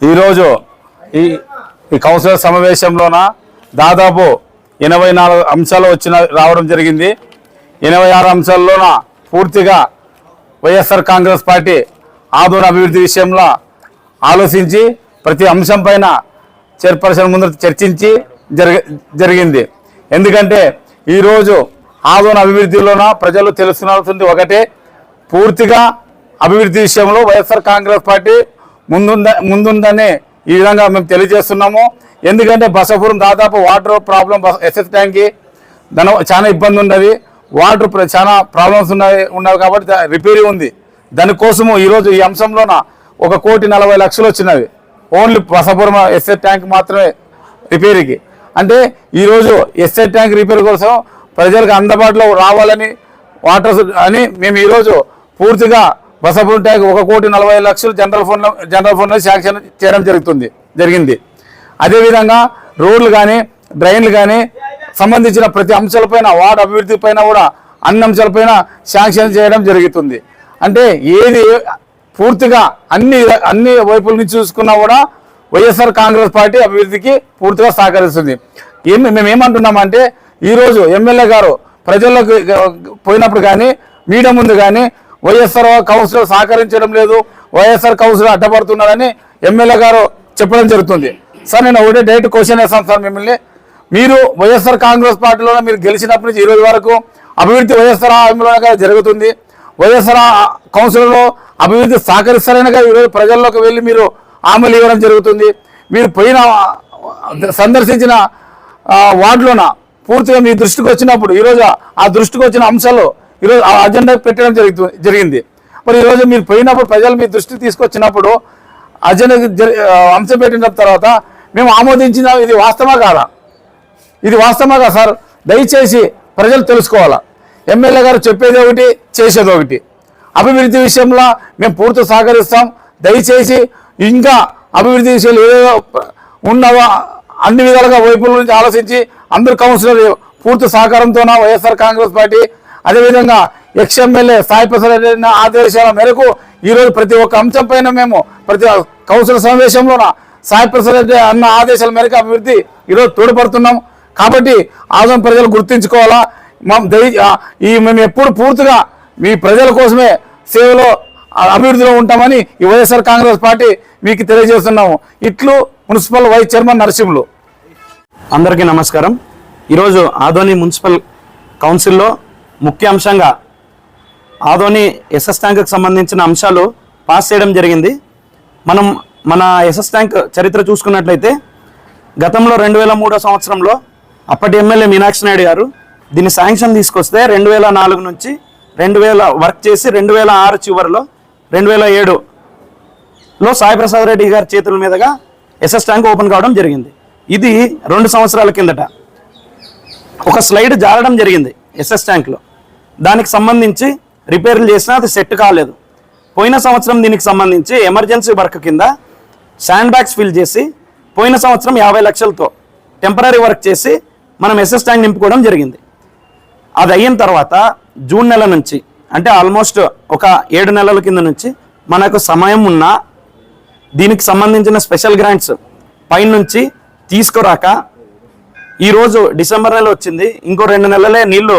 ఈరోజు ఈ ఈ కౌన్సిలర్ సమావేశంలోన దాదాపు ఎనభై నాలుగు అంశాలు వచ్చిన రావడం జరిగింది. ఎనభై ఆరు అంశాల్లోన పూర్తిగా వైఎస్ఆర్ కాంగ్రెస్ పార్టీ ఆదూర అభివృద్ధి విషయంలో ఆలోచించి ప్రతి అంశం పైన చైర్పర్సన్ ముందు చర్చించి జరిగి జరిగింది. ఎందుకంటే ఈరోజు ఆదోన అభివృద్ధిలోన ప్రజలు తెలుసుకోవాల్సింది ఒకటే పూర్తిగా అభివృద్ధి విషయంలో వైఎస్ఆర్ కాంగ్రెస్ పార్టీ ముందుంద ముందుందని ఈ విధంగా మేము తెలియజేస్తున్నాము. ఎందుకంటే బసపురం దాదాపు వాటర్ ప్రాబ్లం ఎస్ఎస్ ట్యాంక్కి దాని చాలా ఇబ్బంది ఉన్నది వాటర్ చాలా ప్రాబ్లమ్స్ ఉన్నాయి ఉన్నవి కాబట్టి రిపేర్ రిపేరీ ఉంది. దానికోసము ఈరోజు ఈ అంశంలోన ఒక కోటి నలభై లక్షలు వచ్చినవి. ఓన్లీ బసపురం ఎస్ఎస్ ట్యాంక్ మాత్రమే రిపేర్కి. అంటే ఈరోజు ఎస్ఐ ట్యాంక్ రిపేర్ కోసం ప్రజలకు అందుబాటులో రావాలని వాటర్ అని మేము ఈరోజు పూర్తిగా బసపూర్ ట్యాంక్ ఒక కోటి నలభై లక్షలు జనరల్ ఫండ్లో జనరల్ ఫండ్లో శాంక్షన్ చేయడం జరుగుతుంది జరిగింది. అదేవిధంగా రోడ్లు కానీ డ్రైన్లు కానీ సంబంధించిన ప్రతి అంశాలపైన వార్డు అభివృద్ధి పైన కూడా అన్ని అంశాలపైన శాంక్షన్ చేయడం జరుగుతుంది. అంటే ఏది పూర్తిగా అన్ని అన్ని వైపుల నుంచి చూసుకున్నా కూడా వైఎస్ఆర్ కాంగ్రెస్ పార్టీ అభివృద్ధికి పూర్తిగా సహకరిస్తుంది. ఏమి మేము ఏమంటున్నామంటే ఈరోజు ఎమ్మెల్యే గారు ప్రజల్లోకి పోయినప్పుడు కానీ మీడియా ముందు కానీ వైఎస్ఆర్ కౌన్సిలర్ సహకరించడం లేదు వైఎస్ఆర్ కౌన్సిలర్ అడ్డపడుతున్నారని ఎమ్మెల్యే గారు చెప్పడం జరుగుతుంది. సార్ నేను ఒకటే డైరెక్ట్ క్వశ్చన్ వేస్తాను సార్ మిమ్మల్ని. మీరు వైఎస్ఆర్ కాంగ్రెస్ పార్టీలో మీరు గెలిచినప్పటి నుంచి ఈ రోజు వరకు అభివృద్ధి వైఎస్ఆర్ హామీలోనే జరుగుతుంది. వైఎస్ఆర్ కౌన్సిల్లో అభివృద్ధి సహకరిస్తారని ఈరోజు ప్రజల్లోకి వెళ్ళి మీరు హామీలు ఇవ్వడం జరుగుతుంది. మీరు పోయిన సందర్శించిన వార్డులోన పూర్తిగా మీ దృష్టికి వచ్చినప్పుడు ఈరోజు ఆ దృష్టికి వచ్చిన అంశాలు ఈరోజు ఆ అజెండా పెట్టడం జరుగుతుంది జరిగింది. మరి ఈరోజు మీరు పోయినప్పుడు ప్రజలు మీ దృష్టి తీసుకొచ్చినప్పుడు అజెండా అంశం పెట్టిన తర్వాత మేము ఆమోదించిన ఇది వాస్తవా కాదా? ఇది వాస్తవమా సార్? దయచేసి ప్రజలు తెలుసుకోవాలా. ఎమ్మెల్యే గారు చెప్పేది ఒకటి చేసేది ఒకటి. అభివృద్ధి విషయంలో మేము పూర్తి సహకరిస్తాం. దయచేసి ఇంకా అభివృద్ధి విషయాలు ఏదో ఉన్నవా అన్ని విధాలుగా వైపుల నుంచి ఆలోచించి అందరు కౌన్సిలర్ పూర్తి సహకారంతోన వైఎస్ఆర్ కాంగ్రెస్ పార్టీ అదేవిధంగా ఎక్స్ఎమ్మెల్యే సాయి ప్రసాద్ రెడ్డి ఆదేశాల మేరకు ఈరోజు ప్రతి ఒక్క అంశం పైన మేము ప్రతి కౌన్సిల్ సమావేశంలోన సాయి ప్రసాద్ రెడ్డి అన్న ఆదేశాల మేరకు అభివృద్ధి ఈరోజు తోడ్పడుతున్నాం. కాబట్టి ఆదం ప్రజలు గుర్తించుకోవాలా? మా దయ ఈ మేము ఎప్పుడు పూర్తిగా మీ ప్రజల కోసమే సేవలో అభివృద్ధిలో ఉంటామని ఈ వైఎస్ఆర్ కాంగ్రెస్ పార్టీ మీకు తెలియజేస్తున్నాము. ఇట్లు మున్సిపల్ వైస్ చైర్మన్ నరసింహులు. అందరికీ నమస్కారం. ఈరోజు ఆదోని మున్సిపల్ కౌన్సిల్లో ముఖ్య అంశంగా ఆదోని ఎస్ఎస్ ట్యాంక్కి సంబంధించిన అంశాలు పాస్ చేయడం జరిగింది. మనం మన ఎస్ఎస్ ట్యాంక్ చరిత్ర చూసుకున్నట్లయితే గతంలో రెండు వేల మూడో సంవత్సరంలో అప్పటి ఎమ్మెల్యే మీనాక్షి నాయుడు గారు దీన్ని శాంక్షన్ తీసుకొస్తే రెండు వేల నాలుగు నుంచి రెండు వేల వర్క్ చేసి రెండు వేల ఆరు చివరిలో రెండు వేల ఏడులో సాయిప్రసాద్ రెడ్డి గారి చేతుల మీదుగా ఎస్ఎస్ ట్యాంక్ ఓపెన్ కావడం జరిగింది. ఇది రెండు సంవత్సరాల కిందట. ఒక స్లైడ్ జారడం జరిగింది ఎస్ఎస్ ట్యాంక్లో. దానికి సంబంధించి రిపేర్లు చేసినా అది సెట్ కాలేదు. పోయిన సంవత్సరం దీనికి సంబంధించి ఎమర్జెన్సీ వర్క్ కింద శాండ్ బ్యాగ్స్ ఫిల్ చేసి పోయిన సంవత్సరం యాభై లక్షలతో టెంపరీ వర్క్ చేసి మనం ఎస్ఎస్ ట్యాంక్ నింపుకోవడం జరిగింది. అది అయిన తర్వాత జూన్ నెల నుంచి అంటే ఆల్మోస్ట్ ఒక ఏడు నెలల కింద నుంచి మనకు సమయం ఉన్నా దీనికి సంబంధించిన స్పెషల్ గ్రాంట్స్ పైనుంచి తీసుకురాక ఈరోజు డిసెంబర్ నెల వచ్చింది. ఇంకో రెండు నెలలే నీళ్ళు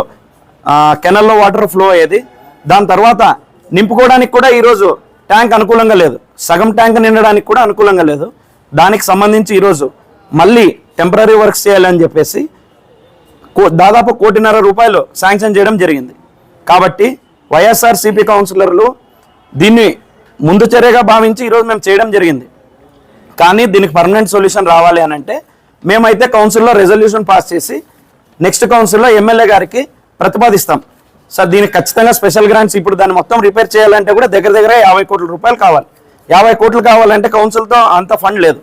కెనల్లో వాటర్ ఫ్లో అయ్యేది. దాని తర్వాత నింపుకోవడానికి కూడా ఈరోజు ట్యాంక్ అనుకూలంగా లేదు. సగం ట్యాంక్ నిండడానికి కూడా అనుకూలంగా లేదు. దానికి సంబంధించి ఈరోజు మళ్ళీ టెంపరీ వర్క్స్ చేయాలని చెప్పేసి కో- దాదాపు కోటిన్నర రూపాయలు శాంక్షన్ చేయడం జరిగింది. కాబట్టి వైఎస్ఆర్ సిపి కౌన్సిలర్లు దీన్ని ముందు చర్యగా భావించి ఈరోజు మేము చేయడం జరిగింది. కానీ దీనికి పర్మనెంట్ సొల్యూషన్ రావాలి అని అంటే మేమైతే కౌన్సిల్లో రెజల్యూషన్ పాస్ చేసి నెక్స్ట్ కౌన్సిల్లో ఎమ్మెల్యే గారికి ప్రతిపాదిస్తాం. సార్ దీనికి ఖచ్చితంగా స్పెషల్ గ్రాంట్స్ ఇప్పుడు దాన్ని మొత్తం రిపేర్ చేయాలంటే కూడా దగ్గర దగ్గర యాభై కోట్ల రూపాయలు కావాలి. యాభై కోట్లు కావాలంటే కౌన్సిల్తో అంత ఫండ్ లేదు.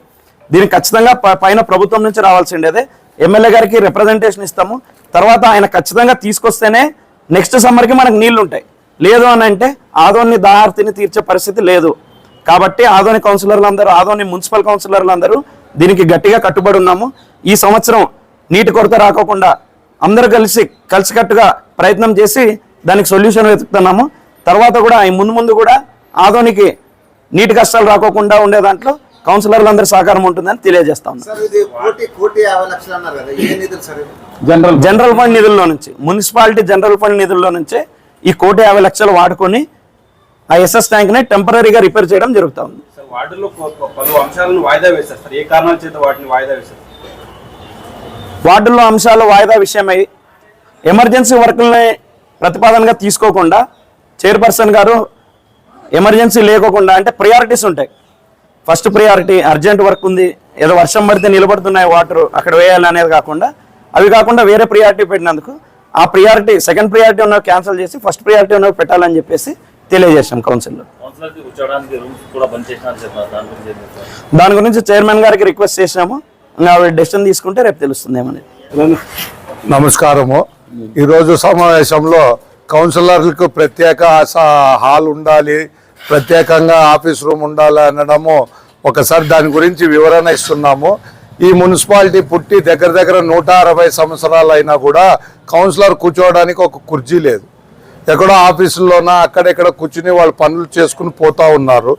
దీనికి ఖచ్చితంగా ప- పైన ప్రభుత్వం నుంచి రావాల్సిండేదే ఎమ్మెల్యే గారికి రిప్రజెంటేషన్ ఇస్తాము. తర్వాత ఆయన ఖచ్చితంగా తీసుకొస్తేనే నెక్స్ట్ సమ్మర్కి మనకు నీళ్ళు ఉంటాయి లేదు అని అంటే ఆదోని దాహార్తిని తీర్చే పరిస్థితి లేదు. కాబట్టి ఆదోని కౌన్సిలర్లు అందరూ ఆదోని మున్సిపల్ కౌన్సిలర్లు అందరూ దీనికి గట్టిగా కట్టుబడి ఉన్నాము. ఈ సంవత్సరం నీటి కొరత రాకోకుండా అందరూ కలిసి కలిసికట్టుగా ప్రయత్నం చేసి దానికి సొల్యూషన్ వెతుకుతున్నాము. తర్వాత కూడా ఈ ముందు ముందు కూడా ఆదోనికి నీటి కష్టాలు రాకోకుండా ఉండే దాంట్లో కౌన్సిలర్లు అందరి సహకారం ఉంటుందని తెలియజేస్తా ఉన్నాం. సార్ ఇది కోటి కోటి యాభై లక్షలు అన్నారు కదా ఏ నిధులు సార్ ఇవి? జనరల్ జనరల్ ఫండ్ నిధుల్లో నుంచి మున్సిపాలిటీ జనరల్ ఫండ్ నిధుల్లో నుంచే ఈ కోటి యాభై లక్షలు వాడుకొని ఆ ఎస్ఎస్ ట్యాంక్ని టెంపరీగా రిపేర్ చేయడం జరుగుతూ ఉంది. సార్ వార్డులో కొ- కొ- పలు అంశాలను వాయిదా వేశారు సార్. ఏ కారణాల చేత వాటిని వాయిదా వేశారు? వార్డుల్లో అంశాలు వాయిదా విషయమై ఎమర్జెన్సీ వర్కుల్ని ప్రతిపాదనగా తీసుకోకుండా చైర్పర్సన్ గారు ఎమర్జెన్సీ లేకోకుండా అంటే ప్రియారిటీస్ ఉంటాయి. ఫస్ట్ ప్రియారిటీ అర్జెంట్ వర్క్ ఉంది. ఏదో వర్షం పడితే నిలబడుతున్నాయి వాటర్ అక్కడ వేయాలి అనేది కాకుండా అవి కాకుండా వేరే ప్రియారిటీ పెట్టినందుకు ఆ ప్రియారిటీ సెకండ్ ప్రియారిటీ ఉన్నవి క్యాన్సిల్ చేసి ఫస్ట్ ప్రియారిటీ ఉన్నవి పెట్టాలని చెప్పేసి తెలియజేశాం కౌన్సిల్లో దాని గురించి చైర్మన్ గారికి రిక్వెస్ట్ చేసినాము ఆవిడ డెసిషన్ తీసుకుంటే రేపు తెలుస్తుంది ఏమనేది నమస్కారము. ఈరోజు సమావేశంలో కౌన్సిలర్లకు ప్రత్యేక హాల్ ఉండాలి ప్రత్యేకంగా ఆఫీస్ రూమ్ ఉండాలి అనడము ఒకసారి దాని గురించి వివరణ ఇస్తున్నాము. ఈ మున్సిపాలిటీ పుట్టి దగ్గర దగ్గర నూట అరవై సంవత్సరాలు అయినా కూడా కౌన్సిలర్ కూర్చోవడానికి ఒక కుర్చీ లేదు. ఎక్కడో ఆఫీసుల్లోనా అక్కడెక్కడ కూర్చుని వాళ్ళు పనులు చేసుకుని పోతా ఉన్నారు.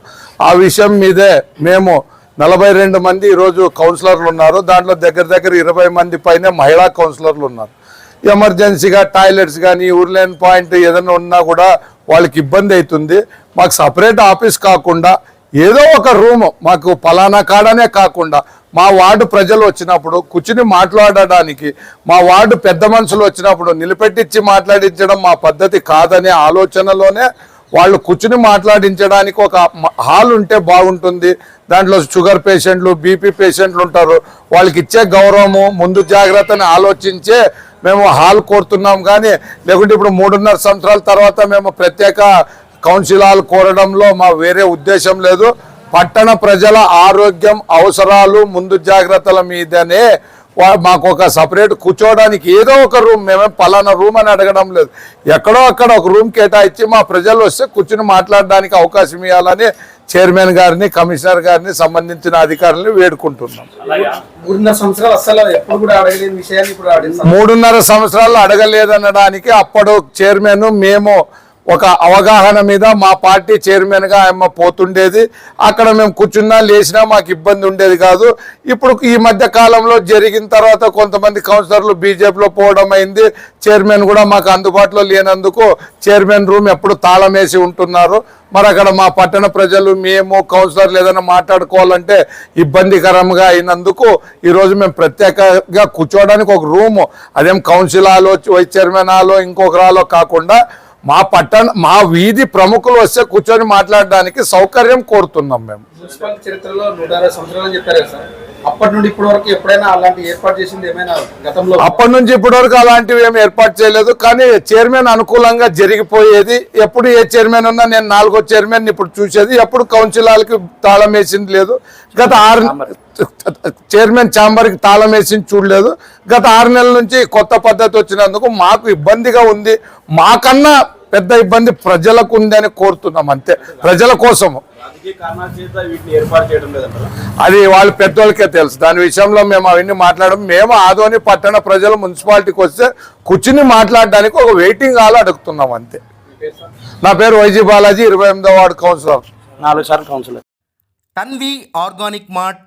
ఆ విషయం మీదే మేము నలభై రెండు మంది ఈరోజు కౌన్సిలర్లు ఉన్నారు. దాంట్లో దగ్గర దగ్గర ఇరవై మంది పైన మహిళా కౌన్సిలర్లు ఉన్నారు. ఎమర్జెన్సీగా టాయిలెట్స్ కానీ ఊర్లేని పాయింట్ ఏదైనా ఉన్నా కూడా వాళ్ళకి ఇబ్బంది అవుతుంది. మాకు సపరేట్ ఆఫీస్ కాకుండా ఏదో ఒక రూమ్ మాకు పలానా కాడనే కాకుండా మా వార్డు ప్రజలు వచ్చినప్పుడు కూర్చుని మాట్లాడడానికి మా వార్డు పెద్ద మనుషులు వచ్చినప్పుడు నిలబెట్టించి మాట్లాడించడం మా పద్ధతి కాదనే ఆలోచనలోనే వాళ్ళు కూర్చుని మాట్లాడించడానికి ఒక హాల్ ఉంటే బాగుంటుంది. దాంట్లో షుగర్ పేషెంట్లు బీపీ పేషెంట్లు ఉంటారు. వాళ్ళకి ఇచ్చే గౌరవము ముందు జాగ్రత్తని ఆలోచించే మేము హాల్ కోరుతున్నాం. కానీ లేకుంటే ఇప్పుడు మూడున్నర సంవత్సరాల తర్వాత మేము ప్రత్యేక కౌన్సిల్ హాల్ కోరడంలో మా వేరే ఉద్దేశం లేదు. పట్టణ ప్రజల ఆరోగ్యం అవసరాలు ముందు జాగ్రత్తల మీదనే మాకు ఒక సపరేట్ కూర్చోవడానికి ఏదో ఒక రూమ్ మేమేం పలానా రూమ్ అని అడగడం లేదు. ఎక్కడో అక్కడ ఒక రూమ్ కేటాయించి మా ప్రజలు వస్తే కూర్చుని మాట్లాడడానికి అవకాశం ఇవ్వాలని చైర్మన్ గారిని కమిషనర్ గారిని సంబంధించిన అధికారులను వేడుకుంటున్నాం. మూడున్నర సంవత్సరాలు అడగలేదనడానికి అప్పుడు చైర్మన్ మేము ఒక అవగాహన మీద మా పార్టీ చైర్మన్గా ఆమె పోతుండేది. అక్కడ మేము కూర్చున్నా లేచినా మాకు ఇబ్బంది ఉండేది కాదు. ఇప్పుడు ఈ మధ్య కాలంలో జరిగిన తర్వాత కొంతమంది కౌన్సిలర్లు బీజేపీలో పోవడం అయింది. చైర్మన్ కూడా మాకు అందుబాటులో లేనందుకు చైర్మన్ రూమ్ ఎప్పుడు తాళం వేసి ఉంటున్నారు. మరి అక్కడ మా పట్టణ ప్రజలు మేము కౌన్సిలర్లు ఏదైనా మాట్లాడుకోవాలంటే ఇబ్బందికరంగా అయినందుకు ఈరోజు మేము ప్రత్యేకంగా కూర్చోవడానికి ఒక రూము. అదేం కౌన్సిల్ ఆలో వైస్ చైర్మన్ ఆలో ఇంకొకరాలో కాకుండా మా పట్టణ మా వీధి ప్రముఖులు వస్తే కూర్చొని మాట్లాడడానికి సౌకర్యం కోరుతున్నాం మేము. మున్సిపల్ చరిత్రలో నూట అరవై సంవత్సరాలు చెప్పారు సార్. అప్పటి నుండి ఇప్పటి వరకు ఎప్పుడైనా అలాంటి ఏర్పాటు చేసింది ఏమైనా గతంలో? అప్పటి నుంచి ఇప్పటి వరకు అలాంటివి ఏమి ఏర్పాటు చేయలేదు కానీ చైర్మన్ అనుకూలంగా జరిగిపోయేది. ఎప్పుడు ఏ చైర్మన్ ఉన్నా నేను నాలుగో చైర్మన్ ఇప్పుడు చూసేది. ఎప్పుడు కౌన్సిల్ హాల్కి తాళం వేసింది లేదు. గత ఆరు చైర్మన్ ఛాంబర్కి తాళం వేసింది చూడలేదు. గత ఆరు నెలల నుంచి కొత్త పద్ధతి వచ్చినందుకు మాకు ఇబ్బందిగా ఉంది. మాకన్నా పెద్ద ఇబ్బంది ప్రజలకు ఉంది అని కోరుతున్నాం అంతే. ప్రజల కోసము. అది వాళ్ళ పెద్దోళ్ళకే తెలుసు. దాని విషయంలో మేము అవన్నీ మాట్లాడడం మేము ఆదోని పట్టణ ప్రజలు మున్సిపాలిటీకి వస్తే కూర్చుని మాట్లాడడానికి ఒక వెయిటింగ్ హాల్ అడుగుతున్నాం అంతే. నా పేరు వైజీ బాలాజీ ఇరవై ఎనిమిదో వార్డు కౌన్సిలర్. నాలుగు సార్లు councillor. Tanvi organic mart